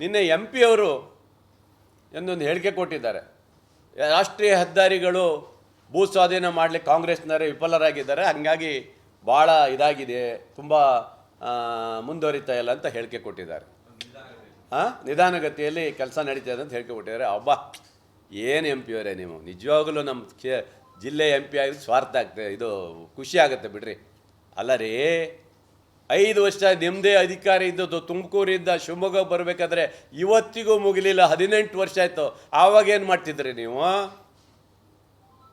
ನಿನ್ನೆ M P ಅವರು ಎಂದೊಂದು ಹೇಳಿಕೆ ಕೊಟ್ಟಿದ್ದಾರೆ. ರಾಷ್ಟ್ರೀಯ ಹೆದ್ದಾರಿಗಳು ಭೂ ಸ್ವಾಧೀನ ಮಾಡಲಿಕ್ಕೆ ಕಾಂಗ್ರೆಸ್ನವರೇ ವಿಫಲರಾಗಿದ್ದಾರೆ. ಹಂಗಾಗಿ ಭಾಳ ಇದಾಗಿದೆ. ತುಂಬ ಮುಂದುವರಿತಾ ಇಲ್ಲ ಅಂತ ಹೇಳಿಕೆ ಕೊಟ್ಟಿದ್ದಾರೆ. ಹಾಂ ನಿಧಾನಗತಿಯಲ್ಲಿ ಕೆಲಸ ನಡೀತಾ ಅಂತ ಹೇಳಿಕೆ ಕೊಟ್ಟಿದ್ದಾರೆ. ಅಬ್ಬ, ಏನು ಎಂ ಪಿ ಅವರೇ ನೀವು? ನಿಜವಾಗಲೂ ನಮ್ಮ ಜಿಲ್ಲೆ ಎಂ ಪಿ ಆಗಿ ಸ್ವಾರ್ಥ ಆಗ್ತದೆ ಇದು ಖುಷಿ ಆಗುತ್ತೆ ಬಿಡ್ರಿ. ಅಲ್ಲ ರೀ ಐದು ವರ್ಷ ನಿಮ್ಮದೇ ಅಧಿಕಾರ ಇದ್ದದ್ದು ತುಮಕೂರಿಂದ ಶಿವಮೊಗ್ಗ ಬರಬೇಕಾದ್ರೆ ಇವತ್ತಿಗೂ ಮುಗಿಲಿಲ್ಲ, ಹದಿನೆಂಟು ವರ್ಷ ಆಯಿತು. ಆವಾಗ ಏನು ಮಾಡ್ತಿದ್ರಿ ನೀವು?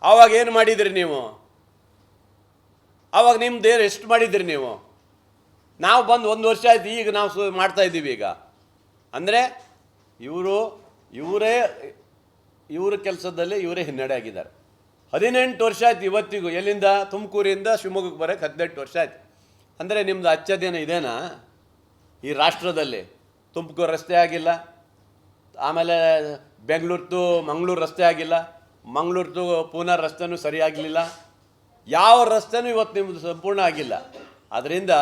ಆವಾಗ ಏನು ಮಾಡಿದ್ರಿ ನೀವು? ಆವಾಗ ನಿಮ್ದು ಎಷ್ಟು ಮಾಡಿದ್ರಿ ನೀವು? ನಾವು ಬಂದು ಒಂದು ವರ್ಷ ಆಯ್ತು, ಈಗ ನಾವು ಮಾಡ್ತಾ ಇದ್ದೀವಿ ಈಗ. ಅಂದರೆ ಇವರು, ಇವರೇ, ಇವರ ಕೆಲಸದಲ್ಲಿ ಇವರೇ ಹಿನ್ನಡೆ ಆಗಿದ್ದಾರೆ. ಹದಿನೆಂಟು ವರ್ಷ ಆಯ್ತು ಇವತ್ತಿಗೂ, ಎಲ್ಲಿಂದ? ತುಮಕೂರಿಂದ ಶಿವಮೊಗ್ಗಕ್ಕೆ ಬರೋಕ್ಕೆ ಹದಿನೆಂಟು ವರ್ಷ ಆಯ್ತು. ಅಂದರೆ ನಿಮ್ಮದು ಅಚ್ಚದೇನ ಇದೇನಾ? ಈ ರಾಷ್ಟ್ರದಲ್ಲಿ ತುಮಕೂರು ರಸ್ತೆ ಆಗಿಲ್ಲ, ಆಮೇಲೆ ಬೆಂಗಳೂರ್ದು ಮಂಗಳೂರು ರಸ್ತೆ ಆಗಿಲ್ಲ, ಮಂಗಳೂರ್ದು ಪೂನಾ ರಸ್ತೆನೂ ಸರಿಯಾಗಲಿಲ್ಲ, ಯಾವ ರಸ್ತೆನೂ ಇವತ್ತು ನಿಮ್ಮದು ಸಂಪೂರ್ಣ ಆಗಿಲ್ಲ. ಅದರಿಂದ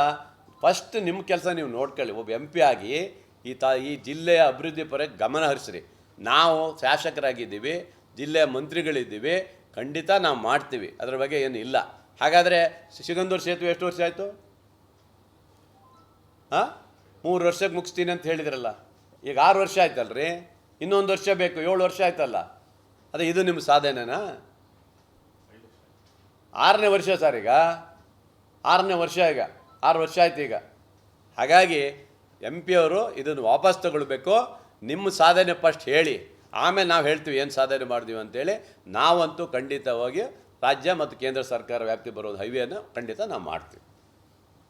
ಫಸ್ಟ್ ನಿಮ್ಮ ಕೆಲಸ ನೀವು ನೋಡ್ಕೊಳ್ಳಿ, ಒಬ್ಬ ಎಂ ಪಿ ಆಗಿ ಈ ತಾ, ಈ ಜಿಲ್ಲೆಯ ಅಭಿವೃದ್ಧಿ ಪರ ಗಮನ ಹರಿಸ್ರಿ. ನಾವು ಶಾಸಕರಾಗಿದ್ದೀವಿ, ಜಿಲ್ಲೆಯ ಮಂತ್ರಿಗಳಿದ್ದೀವಿ, ಖಂಡಿತ ನಾವು ಮಾಡ್ತೀವಿ, ಅದ್ರ ಬಗ್ಗೆ ಏನು ಇಲ್ಲ ಹಾಗಾದರೆ ಸಿಗಂದೂರು ಸೇತುವೆ ಎಷ್ಟು ವರ್ಷ ಆಯಿತು? ಹಾಂ ಮೂರು ವರ್ಷಕ್ಕೆ ಮುಗಿಸ್ತೀನಿ ಅಂತ ಹೇಳಿದ್ರಲ್ಲ. ಈಗ ಆರು ವರ್ಷ ಆಯ್ತಲ್ರಿ? ಇನ್ನೊಂದು ವರ್ಷ ಬೇಕು, ಏಳು ವರ್ಷ ಆಯ್ತಲ್ಲ. ಅದೇ ಇದು ನಿಮ್ಮ ಸಾಧನೆನಾ? ಆರನೇ ವರ್ಷ ಸರ್ ಈಗ. ಆರನೇ ವರ್ಷ ಈಗ. ಆರು ವರ್ಷ ಆಯ್ತು ಈಗ. ಹಾಗಾಗಿ ಎಂ ಪಿ ಅವರು ಇದನ್ನು ವಾಪಸ್ ತಗೊಳ್ಬೇಕು. ನಿಮ್ಮ ಸಾಧನೆ ಫಸ್ಟ್ ಹೇಳಿ. ಆಮೇಲೆ ನಾವು ಹೇಳ್ತೀವಿ ಏನು ಸಾಧನೆ ಮಾಡಿದ್ವಿ ಅಂತೇಳಿ. ನಾವಂತೂ ಖಂಡಿತವಾಗಿ ರಾಜ್ಯ ಮತ್ತು ಕೇಂದ್ರ ಸರ್ಕಾರ ವ್ಯಾಪ್ತಿ ಬರೋದು ಹೈವೇನ ಖಂಡಿತ ನಾವು ಮಾಡ್ತೀವಿ.